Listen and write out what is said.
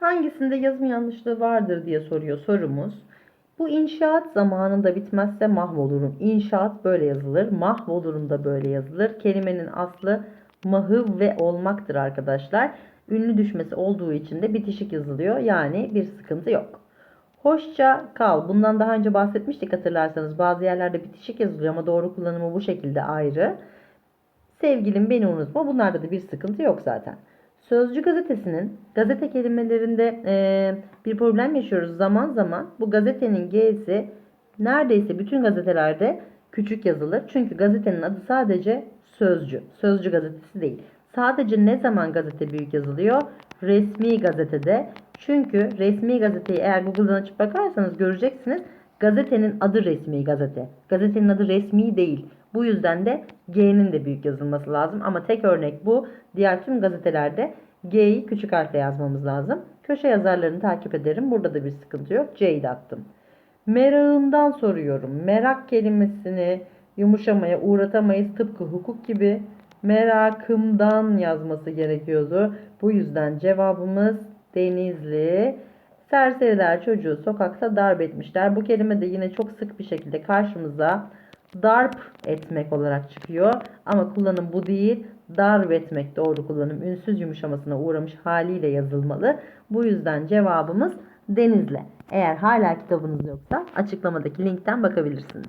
Hangisinde yazım yanlışlığı vardır diye soruyor sorumuz. Bu inşaat zamanında bitmezse mahvolurum. İnşaat böyle yazılır. Mahvolurum da böyle yazılır. Kelimenin aslı mahı ve olmaktır arkadaşlar. Ünlü düşmesi olduğu için de bitişik yazılıyor. Yani bir sıkıntı yok. Hoşça kal. Bundan daha önce bahsetmiştik hatırlarsanız. Bazı yerlerde bitişik yazılıyor ama doğru kullanımı bu şekilde ayrı. Sevgilim beni unutma. Bunlarda da bir sıkıntı yok zaten. Sözcü gazetesinin gazete kelimelerinde eee, bir problem yaşıyoruz zaman zaman. Bu gazetenin G'si neredeyse bütün gazetelerde küçük yazılır. Çünkü gazetenin adı sadece Sözcü. Sözcü gazetesi değil. Sadece ne zaman gazete büyük yazılıyor? Resmi gazetede. Çünkü resmi gazeteyi eğer Google'dan açıp bakarsanız göreceksiniz. Gazetenin adı resmi gazete. Gazetenin adı resmi değil. Bu yüzden de G'nin de büyük yazılması lazım. Ama tek örnek bu. Diğer tüm gazetelerde G'yi küçük harfle yazmamız lazım. Köşe yazarlarını takip ederim. Burada da bir sıkıntı yok. C'yi de attım. Merağından soruyorum. Merak kelimesini yumuşamaya uğratamayız. Tıpkı hukuk gibi merakımdan yazması gerekiyordu. Bu yüzden cevabımız Denizli. Serseriler çocuğu sokakta darp etmişler. Bu kelime de yine çok sık bir şekilde karşımıza darp etmek olarak çıkıyor. Ama kullanım bu değil. Darp etmek doğru kullanım. Ünsüz yumuşamasına uğramış haliyle yazılmalı. Bu yüzden cevabımız Denizli. Eğer hala kitabınız yoksa açıklamadaki linkten bakabilirsiniz.